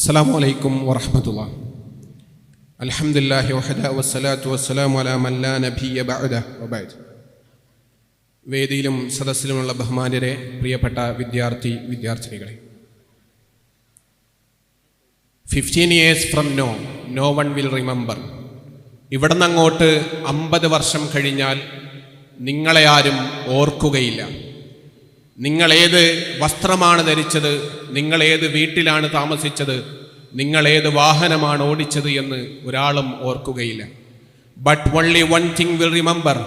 السلام عليكم ورحمة الله الحمد لله وحده والصلاة والسلام على من لا نبي بعده وبعد വേദിയിലും സദസ്സിലുമുള്ള ബഹുമാന്യരെ പ്രിയപ്പെട്ട വിദ്യാർത്ഥി വിദ്യാർത്ഥിനികളെ fifteen years from now no one will remember ഇവിടെ നിന്ന് അങ്ങോട്ട് അമ്പത് വർഷം കഴിഞ്ഞാൽ നിങ്ങളെ ആരും ഓർക്കുകയില്ല നിങ്ങൾ ഏത് വസ്ത്രമാണ് ധരിച്ചത്? നിങ്ങൾ ഏത് വീട്ടിലാണ് താമസിച്ചത്? നിങ്ങൾ ഏത് വാഹനമാണ് ഓടിച്ചത് എന്ന് ഒരാളും ഓർക്കുകയില്ല. But only one thing will remember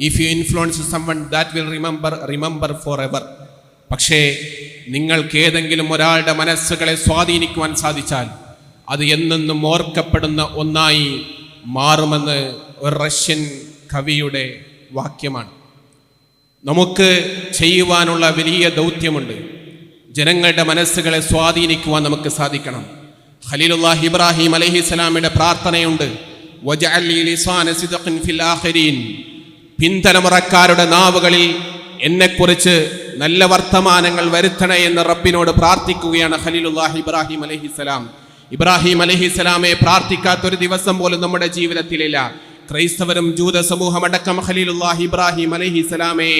if you influence someone that will remember remember forever പക്ഷേ നിങ്ങൾക്ക് ഏതെങ്കിലും ഒരാളുടെ മനസ്സുകളെ സ്വാധീനിക്കുവാൻ സാധിച്ചാൽ അത് എന്നെന്നും ഓർക്കപ്പെടുന്ന ഒന്നായി മാറുമെന്ന് ഒരു റഷ്യൻ കവിയുടെ വാക്യമാണ്. നമുക്ക് ചെയ്യുവാനുള്ള വലിയ ദൗത്യമുണ്ട്. ജനങ്ങളുടെ മനസ്സുകളെ സ്വാധീനിക്കുവാൻ നമുക്ക് സാധിക്കണം. ഖലീലുല്ലാഹ് ഇബ്രാഹിം അലഹിസ്സലാമിയുടെ പ്രാർത്ഥനയുണ്ട്. പിന്തലമുറക്കാരുടെ നാവുകളിൽ എന്നെക്കുറിച്ച് നല്ല വർത്തമാനങ്ങൾ വരുത്തണേ എന്ന് റബ്ബിനോട് പ്രാർത്ഥിക്കുകയാണ് ഖലീലുല്ലാഹ് ഇബ്രാഹിം അലഹിസ്സലാം ഇബ്രാഹിം അലഹിസ്സലാമെ പ്രാർത്ഥിക്കാത്തൊരു ദിവസം പോലും നമ്മുടെ ജീവിതത്തിലില്ല. ക്രൈസ്തവരും ജൂത സമൂഹമടക്കം ഖലീലുല്ലാഹ് ഇബ്രാഹിം അലഹി സ്വലാമെ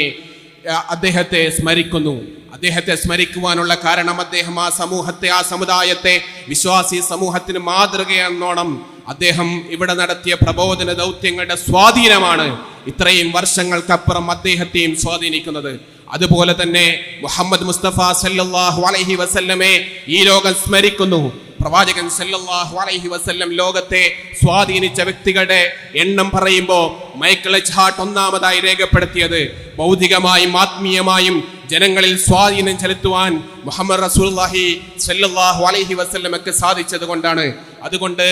അദ്ദേഹത്തെ സ്മരിക്കുന്നു. അദ്ദേഹത്തെ സ്മരിക്കുവാനുള്ള കാരണം അദ്ദേഹം ആ സമൂഹത്തെ ആ സമുദായത്തെ വിശ്വാസി സമൂഹത്തിന് മാതൃകയെന്നോണം അദ്ദേഹം ഇവിടെ നടത്തിയ പ്രബോധന ദൗത്യങ്ങളുടെ സ്വാധീനമാണ് ഇത്രയും വർഷങ്ങൾക്കപ്പുറം അദ്ദേഹത്തെയും സ്വാധീനിക്കുന്നത്. അതുപോലെ തന്നെ മുഹമ്മദ് മുസ്തഫ സല്ലാഹു അലഹി വസല്ലമേ ഈ ലോകം സ്മരിക്കുന്നു. പ്രവാചകൻ സല്ലല്ലാഹു അലൈഹി വസല്ലം ലോകത്തെ സ്വാധീനിച്ച വ്യക്തികളുടെ എണ്ണം പറയുമ്പോൾ മൈക്കിൾ എച്ച് ഹാർട്ട് ഒന്നാമതായി രേഖപ്പെടുത്തിയത്. ഭൗതികമായും ആത്മീയമായും ജനങ്ങളിൽ സ്വാധീനം ചെലുത്തുവാൻ മുഹമ്മദ് റസൂൽഹി സല്ലാഹു അലഹി വസല്ലമക്ക് സാധിച്ചത് കൊണ്ടാണ്. അതുകൊണ്ട്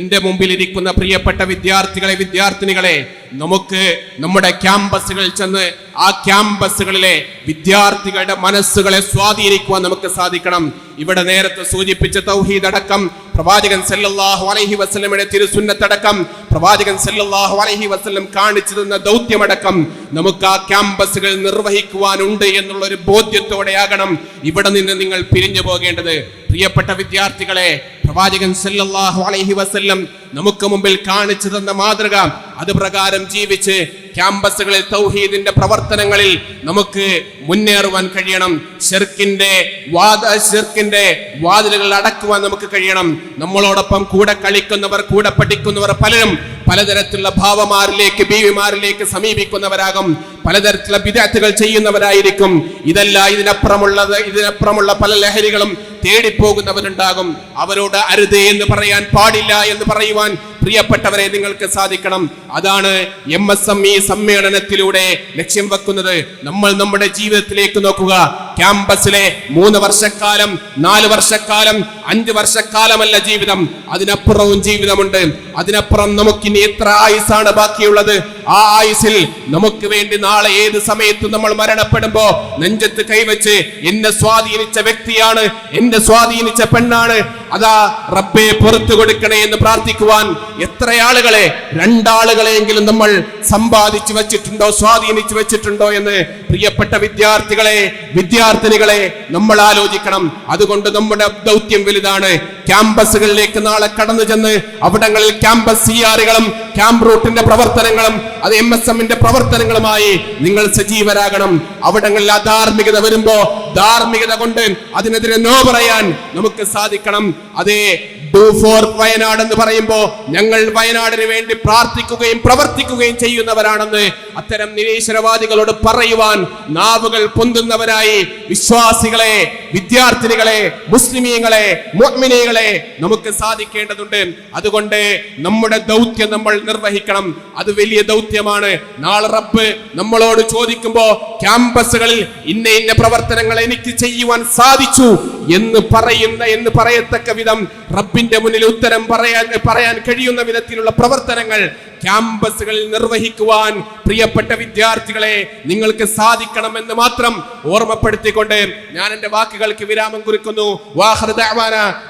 എന്റെ മുമ്പിലിരിക്കുന്ന പ്രിയപ്പെട്ട വിദ്യാർത്ഥികളെ വിദ്യാർത്ഥിനികളെ നമുക്ക് നമ്മുടെ ക്യാമ്പസുകളിൽ ചെന്ന് ആ ക്യാമ്പസുകളിലെ വിദ്യാർത്ഥികളുടെ മനസ്സുകളെ സ്വാധീനിക്കുവാൻ നമുക്ക് സാധിക്കണം. ഇവിടെ നേരത്തെ സൂചിപ്പിച്ച തൗഹീദ് അടക്കം പ്രവാചകൻ സല്ലല്ലാഹു അലൈഹി വസല്ലമയുടെ തിരുസുന്നത്തടക്കം പ്രവാചകൻ സല്ലല്ലാഹു അലൈഹി വസല്ലം കാണിച്ചു തന്ന ദൗത്യമടക്കം നമുക്ക് ആ ക്യാമ്പസുകൾ നിർവഹിക്കുവാനുണ്ട് എന്നുള്ള ഒരു ബോധ്യത്തോടെയാകണം. ഇവിടെ നിന്ന് നിങ്ങൾ പിരിഞ്ഞു പോകേണ്ടത് പ്രിയപ്പെട്ട വിദ്യാർത്ഥികളെ പ്രവാചകൻ സല്ലല്ലാഹു അലൈഹി വസല്ലം നമുക്ക് മുമ്പിൽ കാണിച്ചു തന്ന മാതൃക അത് പ്രകാരം ജീവിച്ച് ക്യാമ്പസുകളിൽ തൗഹീദിന്റെ പ്രവർത്തനങ്ങളിൽ നമുക്ക് മുന്നേറുവാൻ കഴിയണം. ഷെർക്കിന്റെ വാദ ഷെർക്കിന്റെ വാതിലുകൾ അടക്കുവാൻ നമുക്ക് കഴിയണം. നമ്മളോടൊപ്പം കൂടെ കളിക്കുന്നവർ കൂടെ പഠിക്കുന്നവർ പലരും പലതരത്തിലുള്ള ഭാവമാരിലേക്ക് ബീവിമാരിലേക്ക് സമീപിക്കുന്നവരാകും. പലതരത്തിലുള്ള വിദ്യാർത്ഥികൾ ചെയ്യുന്നവരായിരിക്കും. ഇതല്ല ഇതിനപ്പുറമുള്ളത് ഇതിനപ്പുറമുള്ള പല ലഹരികളും തേടിപ്പോകുന്നവരുണ്ടാകും. അവരോട് അരുതേ എന്ന് പറയാൻ പാടില്ല എന്ന് പറയുവാൻ പ്രിയപ്പെട്ടവരെ നിങ്ങൾക്ക് സാധിക്കണം. അതാണ് എം എസ് എം ഇ സമ്മേളനത്തിലൂടെ ലക്ഷ്യം വെക്കുന്നത്. നമ്മൾ നമ്മുടെ ജീവിതത്തിലേക്ക് നോക്കുക. ക്യാമ്പസിലെ മൂന്ന് വർഷക്കാലം നാല് വർഷക്കാലം അഞ്ച് വർഷക്കാലമല്ല ജീവിതം. അതിനപ്പുറവും ജീവിതമുണ്ട്. അതിനപ്പുറം നമുക്കിനി എത്ര ആയുസാണ് ബാക്കിയുള്ളത്? ആ ആയുസിൽ നമുക്ക് വേണ്ടി നാളെ ഏത് സമയത്ത് നമ്മൾ മരണപ്പെടുമ്പോ നെഞ്ചത്ത് കൈവച്ച് എന്നെ സ്വാധീനിച്ച വ്യക്തിയാണ് എന്നെ സ്വാധീനിച്ച പെണ്ണാണ്. അതാ റബ്ബെ പുറത്തു കൊടുക്കണേ എന്ന് പ്രാർത്ഥിക്കുവാൻ എത്ര ആളുകളെ രണ്ടാളുകളെങ്കിലും നമ്മൾ സമ്പാദിച്ചു വെച്ചിട്ടുണ്ടോ സ്വാധീനിച്ചു വെച്ചിട്ടുണ്ടോ എന്ന് പ്രിയപ്പെട്ട വിദ്യാർത്ഥികളെ വിദ്യാർത്ഥിനികളെ നമ്മൾ ആലോചിക്കണം. അതുകൊണ്ട് നമ്മുടെ ദൗത്യം വലുതാണ്. ക്യാമ്പസുകളിലേക്ക് നാളെ കടന്നു ചെന്ന് അവിടങ്ങളിൽ ക്യാമ്പസ് സിആറുകളും ക്യാമ്പ് റൂട്ടിന്റെ പ്രവർത്തനങ്ങളും അത് എം എസ് എമ്മിന്റെ പ്രവർത്തനങ്ങളുമായി നിങ്ങൾ സജീവരാകണം. അവിടങ്ങളിൽ അധാർമികത വരുമ്പോ ധാർമ്മികത കൊണ്ട് അതിനെതിരെ നോ പറയാൻ നമുക്ക് സാധിക്കണം. അതേ ഡു ഫോർ വയനാട് എന്ന് പറയുമ്പോ ഞങ്ങൾ വയനാടിന് വേണ്ടി പ്രാർത്ഥിക്കുകയും പ്രവർത്തിക്കുകയും ചെയ്യുന്നവരാണെന്ന് അത്തരം നിരീശ്വരവാദികളോട് പറയുവാൻ നാവുകൾ പൊന്തുന്നവരായി. വിശ്വാസികളെ വിദ്യാർത്ഥിനികളെ മുസ്ലിമീങ്ങളെ മുഅ്മിനീങ്ങളെ നമുക്ക് സാധിക്കേണ്ടതുണ്ട്. അതുകൊണ്ട് നമ്മുടെ ദൗത്യം നമ്മൾ നിർവഹിക്കണം. അത് വലിയ ദൗത്യമാണ്. നാളെ റബ്ബ് നമ്മളോട് ചോദിക്കുമ്പോ ക്യാമ്പസുകളിൽ ഇന്ന ഇന്ന പ്രവർത്തനങ്ങൾ എനിക്ക് ചെയ്യുവാൻ സാധിച്ചു. എന്ന് പറയുന്ന എന്ന് പറയത്തക്ക വിധം റബ്ബിന്റെ മുന്നിൽ ഉത്തരം പറയാൻ പറയാൻ കഴിയുന്ന വിധത്തിലുള്ള പ്രവർത്തനങ്ങൾ ക്യാമ്പസുകളിൽ നിർവഹിക്കുവാൻ പ്രിയപ്പെട്ട വിദ്യാർത്ഥികളെ നിങ്ങൾക്ക് സാധിക്കണമെന്ന് മാത്രം ഓർമ്മപ്പെടുത്തിക്കൊണ്ട് ഞാൻ എന്റെ വാക്കുകൾക്ക് വിരാമം കുറിക്കുന്നു.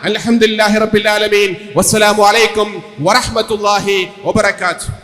അലഹമുല്ലാഹി റബ്ബിൽ ആലമീൻ. വസ്സലാമു അലൈക്കും വറഹ്മത്തുള്ളാഹി വബറകാതുഹു.